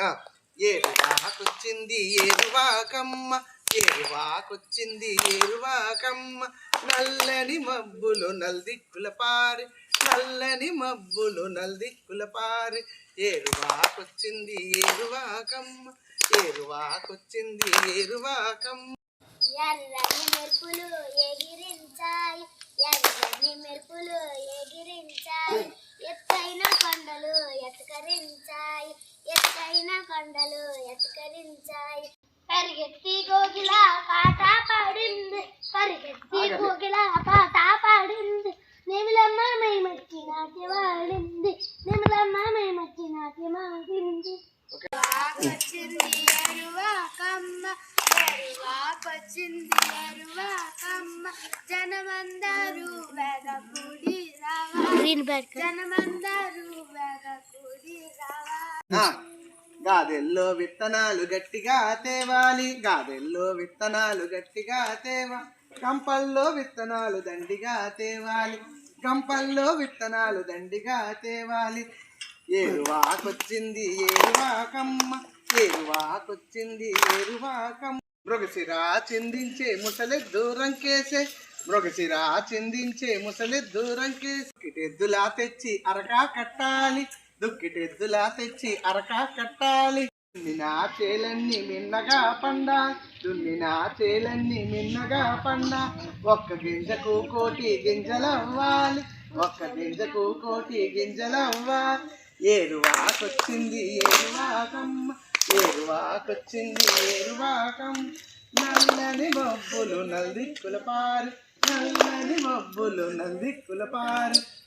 ఆ, ఏరువాకొచ్చింది ఏరువాకమ్మ ఏరువాకొచ్చింది ఏరువాకమ్మ. నల్లని మబ్బులు నల్దిక్కుల పారి నల్లని మబ్బులు నల్దిక్కుల పారి. ఏరువాకొచ్చింది ఏరువాకమ్మ ఏరువాకొచ్చింది ఏరువాకమ్మ. ఎర్రని మెరుపులు కొండలు ఎత్తుకరించాయి. పరిగెత్తి గోగిల పాట పాడింది. పరిగెత్తి గోగిల పాట పాడింది. నిమిలమ్మ మేమచ్చి నాట్యమాడింది నిమిలమ్మ మేమచ్చి నాట్యమాడింది వచ్చింది ఎరువాకమ్మ ఎరువాకొచ్చింది ఎరువాకమ్మ జనమందరూ వెగకూడి రావా జనమందరూ వెగకూడి రావా ఆ, గాదెల్లో విత్తనాలు గట్టిగా తేవాలి గాదెల్లో విత్తనాలు గట్టిగా తేవా కంపల్లో విత్తనాలు దండిగా తేవాలి కంపల్లో విత్తనాలు దండిగా తేవాలి. ఏరువాకొచ్చింది ఏరువాకమ్మ ఏరువాకొచ్చింది ఏరువాకమ్మ. మృగశిరా చిందించే ముసలి దూరం కేసే మృగశిరా చిందించే ముసలి దూరం కేసే దుక్కిటెద్దులా తెచ్చి అరకా కట్టాలి దుక్కిటెద్దులా తెచ్చి అరకా కట్టాలి. దున్నిన చేలన్నీ మిన్నగా పండ. దున్నిన చేలన్నీ మిన్నగా పండ. ఒక్క గింజకు కోటి గింజలవ్వాలి. ఒక్క గింజకు కోటి గింజలవ్వాలి. ఏరువాకొచ్చింది ఏరువాకమ్మ. ఏరువాకొచ్చింది ఏరువాకం నల్లని మబ్బులు నల్దిక్కుల పారు. నల్లని మబ్బులు నల్దిక్కుల పారు.